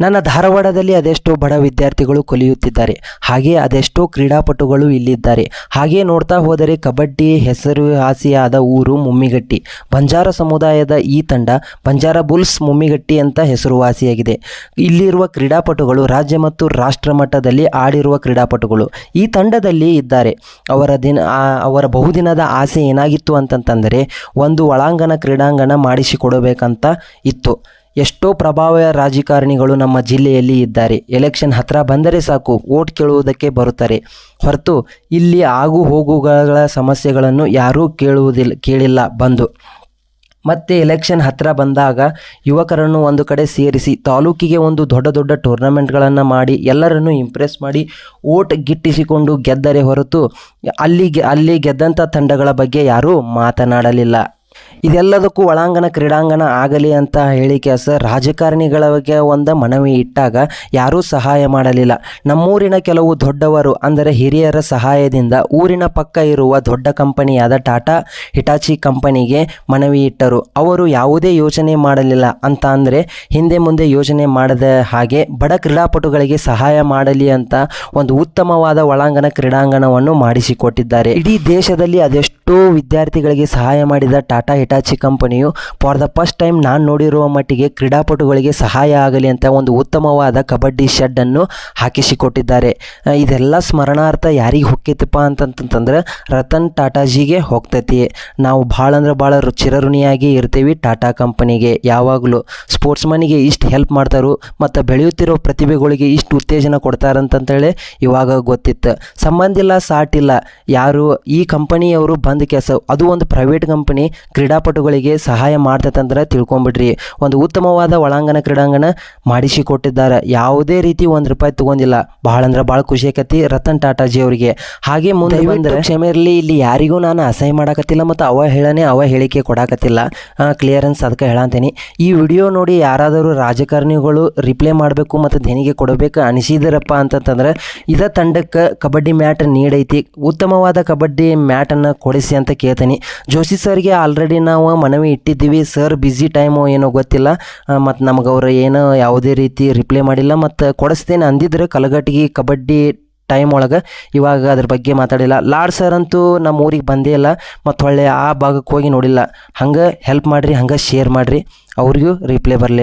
ನನ್ನ ಧಾರವಾಡದಲ್ಲಿ ಅದೆಷ್ಟೋ ಬಡ ವಿದ್ಯಾರ್ಥಿಗಳು ಕಲಿಯುತ್ತಿದ್ದಾರೆ. ಹಾಗೆ ಅದೆಷ್ಟೋ ಕ್ರೀಡಾಪಟುಗಳು ಇಲ್ಲಿದ್ದಾರೆ. ಹಾಗೆ ನೋಡ್ತಾ ಹೋದರೆ ಕಬಡ್ಡಿ ಹೆಸರುವಾಸಿಯಾದ ಊರು ಮುಮ್ಮಿಗಟ್ಟಿ. ಬಂಜಾರ ಸಮುದಾಯದ ಈ ತಂಡ ಬಂಜಾರ ಬುಲ್ಸ್ ಮುಮ್ಮಿಗಟ್ಟಿ ಅಂತ ಹೆಸರುವಾಸಿಯಾಗಿದೆ. ಇಲ್ಲಿರುವ ಕ್ರೀಡಾಪಟುಗಳು ರಾಜ್ಯ ಮತ್ತು ರಾಷ್ಟ್ರ ಮಟ್ಟದಲ್ಲಿ ಆಡಿರುವ ಕ್ರೀಡಾಪಟುಗಳು ಈ ತಂಡದಲ್ಲಿ ಇದ್ದಾರೆ. ಅವರ ದಿನ ಅವರ ಬಹುದಿನದ ಆಸೆ ಏನಾಗಿತ್ತು ಅಂತಂತಂದರೆ ಒಂದು ಒಳಾಂಗಣ ಕ್ರೀಡಾಂಗಣ ಮಾಡಿಸಿಕೊಡಬೇಕಂತ ಇತ್ತು. ಎಷ್ಟೋ ಪ್ರಭಾವ ರಾಜಕಾರಣಿಗಳು ನಮ್ಮ ಜಿಲ್ಲೆಯಲ್ಲಿ ಇದ್ದಾರೆ. ಎಲೆಕ್ಷನ್ ಹತ್ರ ಬಂದರೆ ಸಾಕು, ವೋಟ್ ಕೇಳುವುದಕ್ಕೆ ಬರುತ್ತಾರೆ. ಹೊರತು ಇಲ್ಲಿ ಆಗು ಹೋಗುಗಳ ಸಮಸ್ಯೆಗಳನ್ನು ಯಾರೂ ಕೇಳುವುದಿಲ್ಲ ಕೇಳಿಲ್ಲ ಬಂದು. ಮತ್ತೆ ಎಲೆಕ್ಷನ್ ಹತ್ರ ಬಂದಾಗ ಯುವಕರನ್ನು ಒಂದು ಕಡೆ ಸೇರಿಸಿ, ತಾಲೂಕಿಗೆ ಒಂದು ದೊಡ್ಡ ದೊಡ್ಡ ಟೂರ್ನಮೆಂಟ್ಗಳನ್ನು ಮಾಡಿ, ಎಲ್ಲರನ್ನು ಇಂಪ್ರೆಸ್ ಮಾಡಿ ಓಟ್ ಗಿಟ್ಟಿಸಿಕೊಂಡು ಗೆದ್ದರೆ ಹೊರತು ಅಲ್ಲಿಗೆ, ಅಲ್ಲಿ ಗೆದ್ದಂಥ ತಂಡಗಳ ಬಗ್ಗೆ ಯಾರೂ ಮಾತನಾಡಲಿಲ್ಲ. ಇದೆಲ್ಲದಕ್ಕೂ ಒಳಾಂಗಣ, ಕ್ರೀಡಾಂಗಣ ಆಗಲಿ ಅಂತ ಹೇಳಿ ಕೆಲಸ ರಾಜಕಾರಣಿಗಳ ಬಗ್ಗೆ ಒಂದು ಮನವಿ ಇಟ್ಟಾಗ ಯಾರೂ ಸಹಾಯ ಮಾಡಲಿಲ್ಲ. ನಮ್ಮೂರಿನ ಕೆಲವು ದೊಡ್ಡವರು, ಅಂದರೆ ಹಿರಿಯರ ಸಹಾಯದಿಂದ ಊರಿನ ಪಕ್ಕ ಇರುವ ದೊಡ್ಡ ಕಂಪನಿಯಾದ ಟಾಟಾ ಹಿಟಾಚಿ ಕಂಪನಿಗೆ ಮನವಿ ಇಟ್ಟರು. ಅವರು ಯಾವುದೇ ಯೋಚನೆ ಮಾಡಲಿಲ್ಲ ಅಂತ ಅಂದರೆ ಹಿಂದೆ ಮುಂದೆ ಯೋಚನೆ ಮಾಡದ ಹಾಗೆ ಬಡ ಕ್ರೀಡಾಪಟುಗಳಿಗೆ ಸಹಾಯ ಮಾಡಲಿ ಅಂತ ಒಂದು ಉತ್ತಮವಾದ ಒಳಾಂಗಣ ಕ್ರೀಡಾಂಗಣವನ್ನು ಮಾಡಿಸಿಕೊಟ್ಟಿದ್ದಾರೆ. ಇಡೀ ದೇಶದಲ್ಲಿ ಅದೆಷ್ಟೋ ವಿದ್ಯಾರ್ಥಿಗಳಿಗೆ ಸಹಾಯ ಮಾಡಿದ ಟಾಟಾ ಹಿಟಾಚಿ ಕಂಪನಿಯು ಫಾರ್ ದ ಫಸ್ಟ್ ಟೈಮ್ ನಾನು ನೋಡಿರುವ ಮಟ್ಟಿಗೆ ಕ್ರೀಡಾಪಟುಗಳಿಗೆ ಸಹಾಯ ಆಗಲಿ ಅಂತ ಒಂದು ಉತ್ತಮವಾದ ಕಬಡ್ಡಿ ಶೆಡ್ ಅನ್ನು ಹಾಕಿಸಿಕೊಟ್ಟಿದ್ದಾರೆ. ಇದೆಲ್ಲ ಸ್ಮರಣಾರ್ಥ ಯಾರಿಗೆ ಹೊಕ್ಕೈತಪ್ಪ ಅಂತಂತಂದ್ರೆ, ರತನ್ ಟಾಟಾಜಿಗೆ ಹೋಗ್ತೈತಿ. ನಾವು ಭಾಳ ಅಂದ್ರೆ ಭಾಳ ಚಿರಋಣಿಯಾಗಿ ಇರ್ತೀವಿ ಟಾಟಾ ಕಂಪನಿಗೆ ಯಾವಾಗಲೂ. ಸ್ಪೋರ್ಟ್ಸ್ಮನಿಗೆ ಇಷ್ಟು ಹೆಲ್ಪ್ ಮಾಡ್ತಾರೋ, ಮತ್ತು ಬೆಳೆಯುತ್ತಿರೋ ಪ್ರತಿಭೆಗಳಿಗೆ ಇಷ್ಟು ಉತ್ತೇಜನ ಕೊಡ್ತಾರಂತಂತೇಳಿ ಇವಾಗ ಗೊತ್ತಿತ್ತು. ಸಂಬಂಧ ಇಲ್ಲ, ಸಾಟಿಲ್ಲ. ಯಾರು, ಈ ಕಂಪನಿಯವರು ಬಂದ ಕೆಲಸ, ಅದು ಒಂದು ಪ್ರೈವೇಟ್ ಕಂಪನಿ ಕ್ರೀಡಾಪಟುಗಳಿಗೆ ಸಹಾಯ ಮಾಡ್ತೈತಂದ್ರೆ ತಿಳ್ಕೊಂಬಿಡ್ರಿ ಒಂದು ಉತ್ತಮವಾದ ಒಳಾಂಗಣ ಕ್ರೀಡಾಂಗಣ ಮಾಡಿಸಿಕೊಟ್ಟಿದ್ದಾರೆ. ಯಾವುದೇ ರೀತಿ ಒಂದು ರೂಪಾಯಿ ತಗೊಂಡಿಲ್ಲ. ಭಾಳ ಅಂದ್ರೆ ಭಾಳ ಖುಷಿ ಆಕತಿ ರತನ್ ಟಾಟಾಜಿ ಅವರಿಗೆ. ಹಾಗೆ ಮುಂದೆ ಬಂದ್ರೆ ಕ್ಷಮೆ ಇರಲಿ. ಇಲ್ಲಿ ಯಾರಿಗೂ ನಾನು ಅಸಹ್ಯ ಮಾಡಕತ್ತಿಲ್ಲ ಮತ್ತು ಅವ ಹೇಳನೆ ಅವ ಹೇಳಿಕೆ ಕೊಡಾಕತ್ತಿಲ್ಲ. ಕ್ಲಿಯರೆನ್ಸ್ ಅದಕ್ಕೆ ಹೇಳಂತೀನಿ. ಈ ವಿಡಿಯೋ ನೋಡಿ ಯಾರಾದರೂ ರಾಜಕಾರಣಿಗಳು ರಿಪ್ಲೈ ಮಾಡಬೇಕು ಮತ್ತು ದೇಣಿಗೆ ಕೊಡಬೇಕು ಅನಿಸಿದಿರಪ್ಪ ಅಂತಂತಂದ್ರೆ ಇದ ತಂಡಕ್ಕೆ ಕಬಡ್ಡಿ ಮ್ಯಾಟ್ ನೀಡೈತಿ. ಉತ್ತಮವಾದ ಕಬಡ್ಡಿ ಮ್ಯಾಟನ್ನು ಕೊಡಿಸಿ ಅಂತ ಕೇಳ್ತೀನಿ. ಜೋಶಿ ಸರ್ಗೆ ಆಲ್ರೆಡಿ ನಾವು ಮನವಿ ಇಟ್ಟಿದ್ದೀವಿ. ಸರ್ ಬ್ಯುಸಿ ಟೈಮು ಏನೋ ಗೊತ್ತಿಲ್ಲ. ಮತ್ತು ನಮ್ಗೆ ಅವರು ಏನು ಯಾವುದೇ ರೀತಿ ರಿಪ್ಲೈ ಮಾಡಿಲ್ಲ. ಮತ್ತು ಕೊಡಿಸ್ತೇನೆ ಅಂದಿದ್ರೆ ಕಲಗಟ್ಟಿಗೆ ಕಬಡ್ಡಿ ಟೈಮ್ ಒಳಗೆ ಇವಾಗ ಅದ್ರ ಬಗ್ಗೆ ಮಾತಾಡಿಲ್ಲ. ಲಾಡ್ ಸರ್ ಅಂತೂ ನಮ್ಮ ಊರಿಗೆ ಬಂದೇ ಇಲ್ಲ. ಮತ್ತು ಹೊಳ್ಳೆ ಆ ಭಾಗಕ್ಕೆ ಹೋಗಿ ನೋಡಿಲ್ಲ. ಹಂಗೆ ಹೆಲ್ಪ್ ಮಾಡಿರಿ, ಹಂಗೆ ಶೇರ್ ಮಾಡಿರಿ. ಅವ್ರಿಗೂ ರಿಪ್ಲೈ ಬರಲಿ.